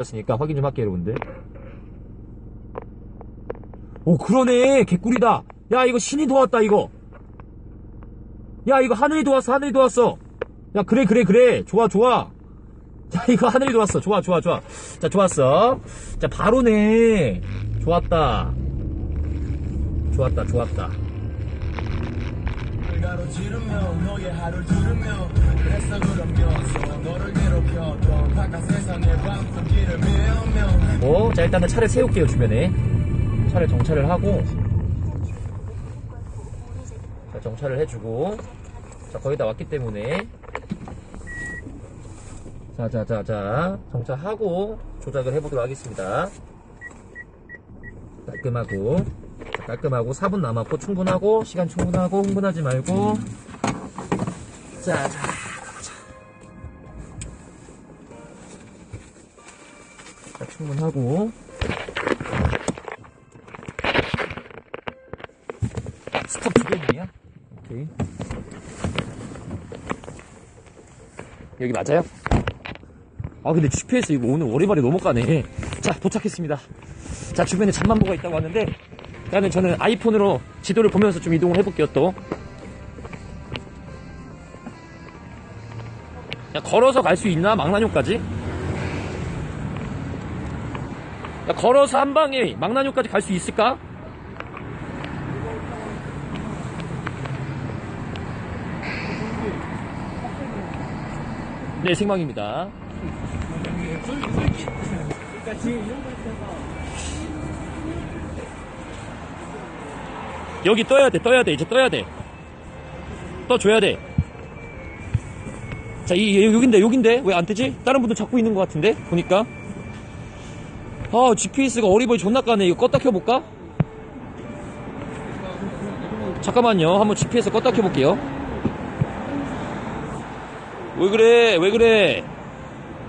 였으니까 확인 좀 할게요 여러분들. 오 그러네. 개꿀이다. 야 이거 신이 도왔다 이거. 야 이거 하늘이 도왔어 하늘이 도왔어. 야 그래 그래 그래. 좋아 좋아. 자 이거 하늘이 도왔어. 좋아 좋아 좋아. 자 좋았어. 자 바로네. 좋았다. 좋았다 좋았다. 가로 지르며 너의 하루를 들으며 그래서 그럼요 너를 괴롭혀 어, 자 일단은 차를 세울게요 주변에. 차를 정차를 하고. 자 정차를 해주고. 자 거의 다 왔기 때문에. 자자자자 정차하고 조작을 해보도록 하겠습니다. 깔끔하고. 자, 깔끔하고 4분 남았고 충분하고 시간 충분하고 흥분하지 말고. 자자 충분하고 스톱 두 개이야? 오케이 여기 맞아요? 아 근데 GPS 이거 오늘 오리발이 까네 자 도착했습니다 자 주변에 잠만보가 있다고 하는데 일단은 저는 아이폰으로 지도를 보면서 좀 이동을 해볼게요 또 야, 걸어서 갈 수 있나? 망나뇽까지? 야, 걸어서 한 방에 망나뇽까지 갈 수 있을까? 네, 생방입니다. 여기 떠야 돼, 떠야 돼, 이제 떠야 돼. 떠줘야 돼. 자, 이, 여긴데, 여긴데? 왜 안 뜨지? 다른 분도 잡고 있는 것 같은데? 보니까. 아, GPS가 어리버리 존나 까네. 이거 껐다 켜볼까? 잠깐만요. 한번 GPS 껐다 켜볼게요. 왜 그래? 왜 그래?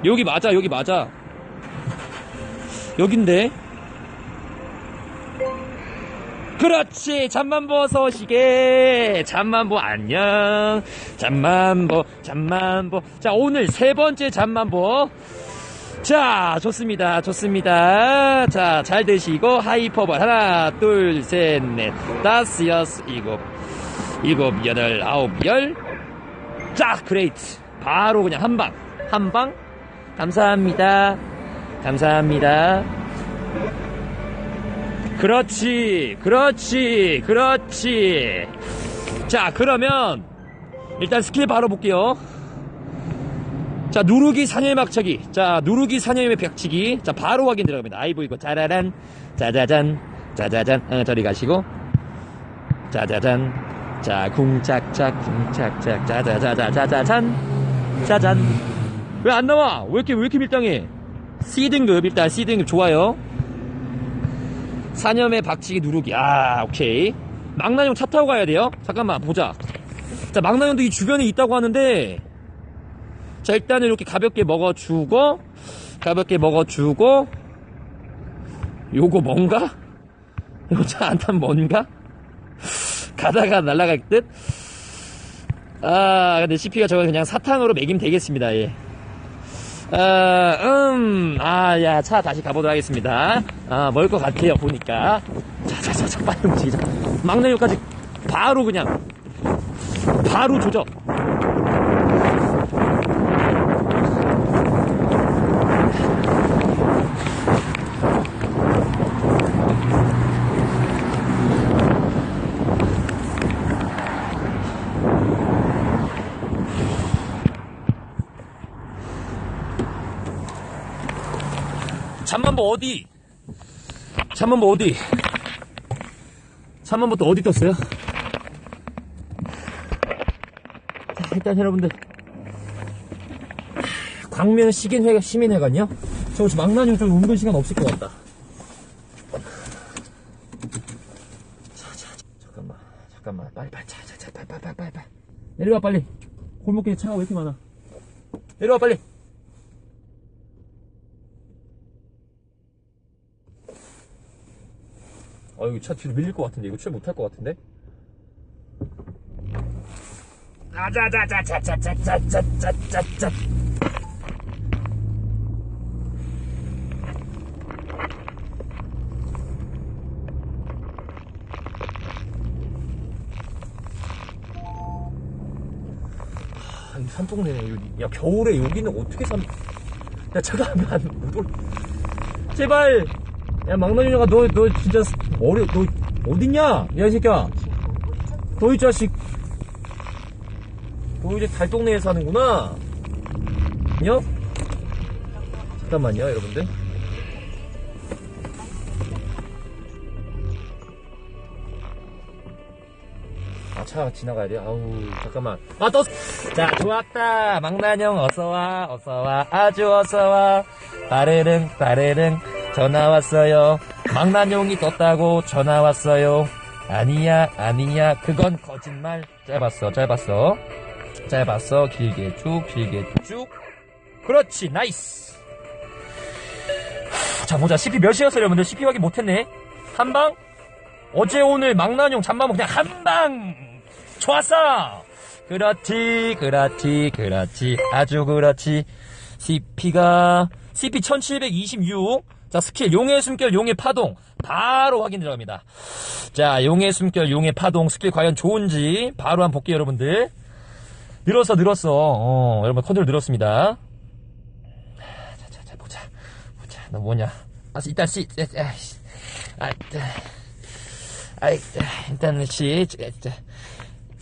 여기 맞아, 여기 맞아. 여긴데? 그렇지! 잠만보 어서 오시게! 잠만 보 안녕! 잠만 보, 잠만 보. 자, 오늘 세 번째 잠만 보. 자, 좋습니다. 좋습니다. 자, 잘 되시고, 하이퍼벌. 하나, 둘, 셋, 넷, 다섯, 여섯, 일곱, 일곱, 여덟, 아홉, 열. 자, 그레이트. 바로 그냥 한 방. 한 방. 감사합니다. 감사합니다. 그렇지. 그렇지. 그렇지. 자, 그러면, 일단 스킬 바로 볼게요. 자, 누르기 사녀의 막차기. 자, 누르기 사녀의 벽치기. 자, 바로 확인 들어갑니다. 아이고, 이거 짜라란, 짜자잔, 짜자잔. 어, 저리 가시고. 짜자잔. 자, 궁짝짝, 궁짝짝, 짜자자자자자잔. 짜잔. 왜 안 나와? 왜 이렇게, 왜 이렇게 밀당해? C등급, 일단 C등급 좋아요. 사념의 박치기 누르기. 아, 오케이. 망나뇽 차 타고 가야 돼요? 잠깐만, 보자. 자, 망나뇽도 이 주변에 있다고 하는데, 자, 일단은 이렇게 가볍게 먹어주고, 가볍게 먹어주고, 요거 뭔가? 요거 차안 타면 뭔가? 가다가 날아갈 듯? 아, 근데 CP가 저거 그냥 사탕으로 먹이면 되겠습니다, 예. 아, 음, 아, 야, 차 다시 가보도록 하겠습니다. 아, 멀 것 같아요, 보니까. 자, 자, 자, 자, 빨리 움직이자. 막내용까지 바로 그냥, 바로 조져. 잠만보 어디? 잠만보 어디? 잠만보 또 어디 떴어요? 자, 일단 여러분들 광명 시민회, 시민회관요? 저 혹시 망나뇽 좀 은근 시간 없을 것 같다. 자, 자, 자, 잠깐만, 잠깐만, 빨리, 빨리, 자, 자, 자, 빨리, 빨리, 빨리, 빨리. 내려와, 빨리. 골목길에 차가 왜 이렇게 많아? 내려와, 빨리. 아 이거 차 뒤로 밀릴 것 같은데 이거 출 못할 것 같은데 아자자자자자자자자자자 산동네네 야 겨울에 여기는 어떻게 산? 야 차가 안못 올.. 제발 야 막노니가 너 너 진짜 머리 너 어딨냐? 야 이 새끼야. 너 이 자식. 너 이제 달동네에 사는구나. 요? 잠깐만요 여러분들. 아, 차가 지나가야 돼. 아우, 잠깐만. 아, 떴! 자, 좋았다. 망나뇽, 어서와, 어서와, 아주 어서와. 빠르릉, 빠르릉, 전화 왔어요. 망나뇽이 떴다고 전화 왔어요. 아니야, 아니야, 그건 거짓말. 짧았어, 짧았어. 짧았어. 길게 쭉, 길게 쭉. 그렇지, 나이스. 자, 보자. CP 몇이었어요, 여러분들? CP 확인 못했네. 한 방? 어제 오늘 망나뇽 잠만보 그냥 한 방 좋았어 그렇지 그렇지 그렇지 아주 그렇지 CP가 CP 1726 자 스킬 용의 숨결 용의 파동. 바로 확인 들어갑니다. 자 용의 숨결 용의 파동. 스킬 과연 좋은지 바로 한번 볼게요 여러분들. 늘었어 늘었어. 어 여러분 컨트롤 늘었습니다. 자 자 자 보자. 보자. 너 뭐냐? 아 일단 씨 아이씨. 아, 아이, 일단은 씨, 자,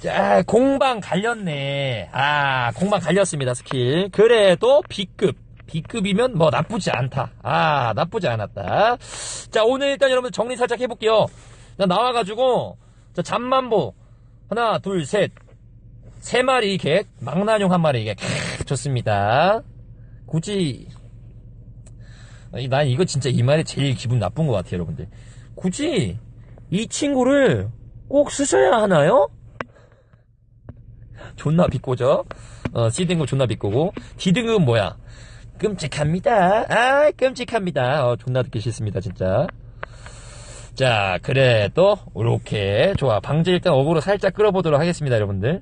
자, 공방 갈렸네. 아, 공방 갈렸습니다, 스킬. 그래도 B급. B급이면 뭐 나쁘지 않다. 아, 나쁘지 않았다. 자, 오늘 일단 여러분 정리 살짝 해볼게요. 자, 나와가지고, 자, 잠만보. 하나, 둘, 셋. 세 마리 개, 망나뇽 한 마리 개. 캬, 좋습니다. 굳이, 난 이거 진짜 이 말이 제일 기분 나쁜 것 같아요, 여러분들. 굳이, 이 친구를 꼭 쓰셔야 하나요? 존나 비꼬죠? 어, C등급 존나 비꼬고, D등급은 뭐야? 끔찍합니다. 아, 끔찍합니다. 어, 존나 듣기 싫습니다, 진짜. 자, 그래, 또, 이렇게. 좋아. 방제 일단 어그로 살짝 끌어보도록 하겠습니다, 여러분들.